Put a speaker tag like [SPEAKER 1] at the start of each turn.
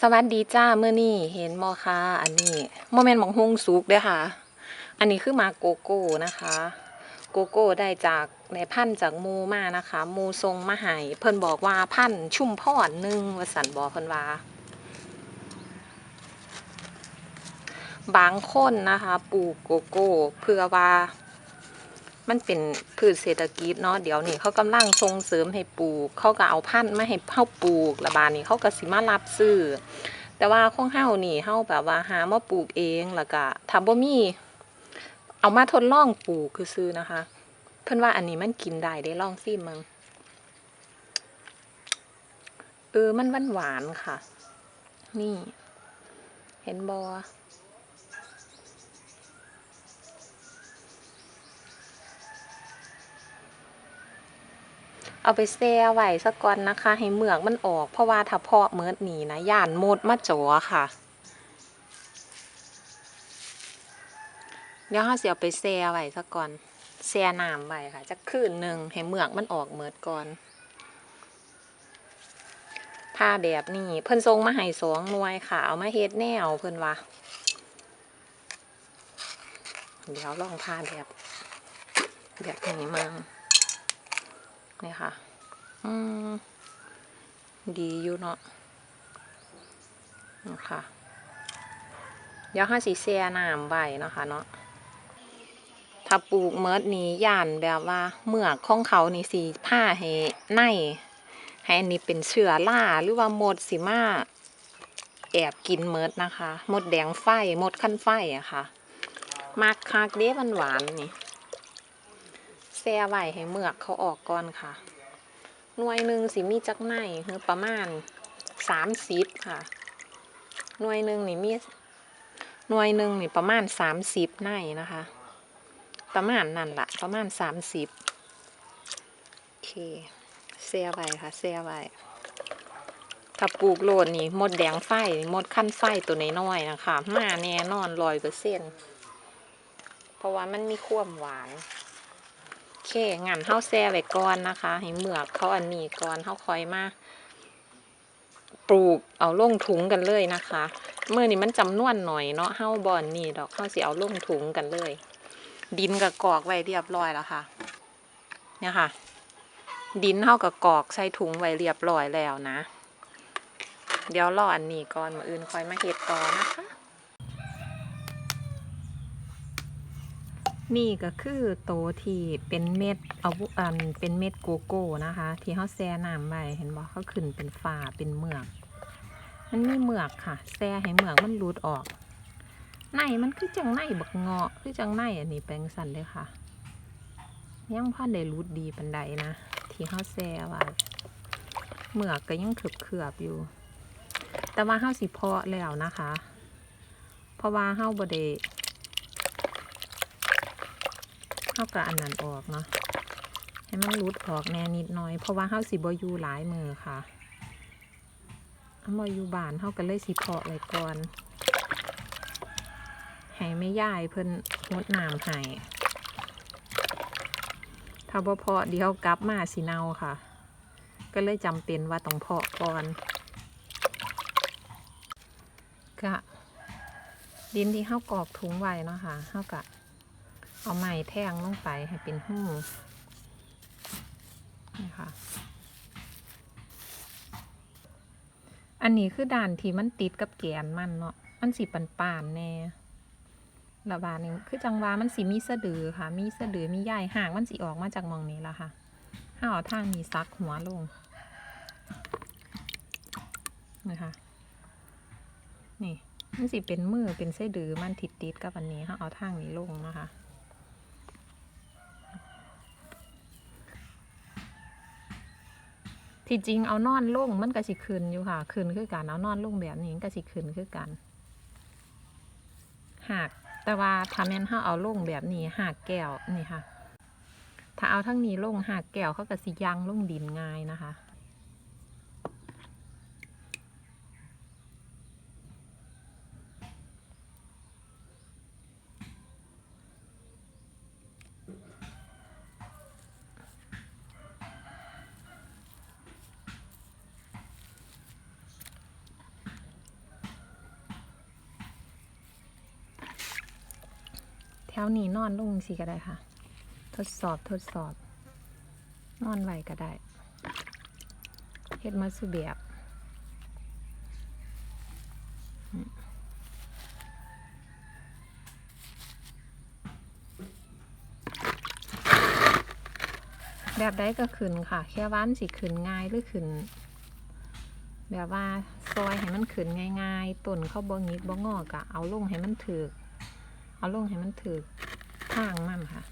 [SPEAKER 1] สวัสดีจ้าเมื่อนี่เห็นมอค่ะอันนี้โมเมนต์ของฮงซุกเด้อค่ะ อันนี้คือมาโกโก้นะคะ โกโก้ได้จากในพันจากมูมานะคะมูทรงมาให้เพิ่นบอกว่าพันชุ่มพอดนึงวสันบอกเพิ่นว่า บางคนนะคะปลูกโกโก้เพื่อว่า มันเป็นพืชเศรษฐกิจเนาะเดี๋ยวนี้เขากำลังส่งเสริมให้ปลูก เขาก็เอาพันธุ์มาให้เฮาปลูกระบาดนี้เขาก็สิมารับซื้อแต่ว่าของเฮานี่เฮาแบบว่าหามาปลูกเองแล้วก็ถ้าบ่มี เอามาทดลองปลูกคือซื้อนะคะ เพิ่อนว่าอันนี้มันกินได้ได้ลองซิมึงเออมันหวานหวานค่ะ นี่ เห็นบ่ เอาไปแช่ไว้สักก่อนนะคะ ให้เหมือกมันออก เพราะว่าถ้าเพาะเมิดหนีนะย่านมดมาจ่อค่ะ เดี๋ยวเราเสิเอาไปแช่ไว้สักก่อนแช่น้ำไว้ค่ะจักคืนหนึ่งให้เหมือกมันออกเมิดก่อนผ้าแบบนี้เพิ่นทรงมาให้สองหน่วยค่ะเอามาเฮ็ดแนวเพิ่นว่าเดี๋ยวลองผ้าแบบ แบบนี้มั่ง นี่ค่ะ อืม ดีอยู่เนาะนี่ค่ะเดี๋ยวห้าสีแช่น้ำไว้เนาะคะเนาะ ถ้าปลูกเมิดนี้ย่านแบบว่าเมือกของเขานี่สีผ้าให้ในให้อันนี้เป็นเชื้อราหรือว่าหมดสิมาแอบกินเมิดนะคะ หมดแดงไฟหมดขั้นไฟอะค่ะมักคักเด้มันหวานนี่ แช่ไว้ให้เมือกเขาออกก่อนค่ะ หน่วยหนึ่งสิมีจักในคือประมาณสามสิบค่ะ หน่วยหนึ่งนี่มีหน่วยหนึ่งนี่ประมาณสามสิบในนะคะ ประมาณนั่นละประมาณสามสิบโอเคเสียไว้ค่ะเสียไว้ถ้าปลูกโลดนี่หมดแดงไฟหมดขั้นไฟตัวน้อยๆนะคะมาแน่นอนร้อยเปอร์เซ็นเพราะว่ามันมีความหวาน งั้นเฮาแซ่ไว้ก่อนนะคะ ให้เหมือกเขาอันนี้ก่อนเฮาคอยมาปลูกเอาลงถุงกันเลยนะคะเมื่อนี้มันจำนวนหน่อยเนาะเฮาบอนนี่ดอกเฮาสิเอาลงถุงกันเลย ดินกับกอกไว้เรียบร้อยแล้วค่ะ เนี่ยค่ะ ดินเท่ากับกอกใส่ถุงไว้เรียบร้อยแล้วนะ เดี๋ยวรออันนี้ก่อนมาอื่นคอยมาเฮ็ดต่อนะคะ นี่ก็คือโตที่เป็นเม็ดเอาวุอันเป็นเม็ดโกโก้นะคะ ที่เขาแช่น้ำไว้เห็นบ่เขาขึ้นเป็นฝาเป็นเมือก มันมีเมือกค่ะแช่ให้เมือกมันรูดออกในมันคือจังในบักเงาะคือจังในอันนี้แปลงสันเลยค่ะยังพ่อได้รูดดีปันใดนะที่เขาแซ่ไว้เมือกก็ยังเขือบเขือบอยู่ แต่ว่าเฮาสิเพาะแล้วนะคะ เพราะว่าเฮาบ่ได้ เฮาก็อันนั้นออกเนาะให้มันรูดออกแน่นิดหน่อย เพราะว่าเฮาสิบ่อยู่หลายมือค่ะเฮาบ่อยู่บ้านเฮาก็เลยสิเพาะไว้ก่อนให้ไม่ย่ายเพิ่นงดน้ำให้ถ้าบ่เพาะเดี๋ยวกลับมาสิเน่าค่ะ ก็เลยจำเป็นว่าต้องเพาะก่อนก็ดินที่เฮากรอกถุงไว้เนาะค่ะเฮากะ เอาไม้แท่งลงไปให้เป็นหูนี่ค่ะ อันนี้คือด่านที่มันติดกับแกนมันเนาะ มันสีปันป่านแน่ระบาดนี่คือจังหวามันสีมีสะดือค่ะ มีสะดือมีใยห่างมันสีออกมาจากมองนี้ละค่ะห้าเอาทางนี้ซักหัวลงนะคะนี่มันสิเป็นมือเป็นไส้ดือมันติดติดกับอันนี้ห้าเอาทางนี้ลงนะคะ ที่จริงเอานอนลงมันก็สิขึ้นอยู่ค่ะขึ้นคือการเอานอนลงแบบนี้มันก็สิขึ้นคือกันหากแต่ว่าถ้าแม่นเฮาเอาลงแบบนี้หากแก้วนี่ค่ะ ถ้าเอาทั้งนี้ลงหากแก้วเขาก็สิยังลงดินง่ายนะคะ ถวนี้นอนลงสิก็ได้ค่ะ ทดสอบทดสอบ นอนไหวก็ได้เฮ็ดมาสุแบบอืมแบบใดก็ขึ้นค่ะ แค่วานสิขึ้นง่ายหรือขึ้น แบบว่าซอยให้มันขึ้นง่าย ๆต้นเข้าบ่งิกบ่งอกะเอาลงให้มันถือ เอาลงให้มันถือกทางมันค่ะ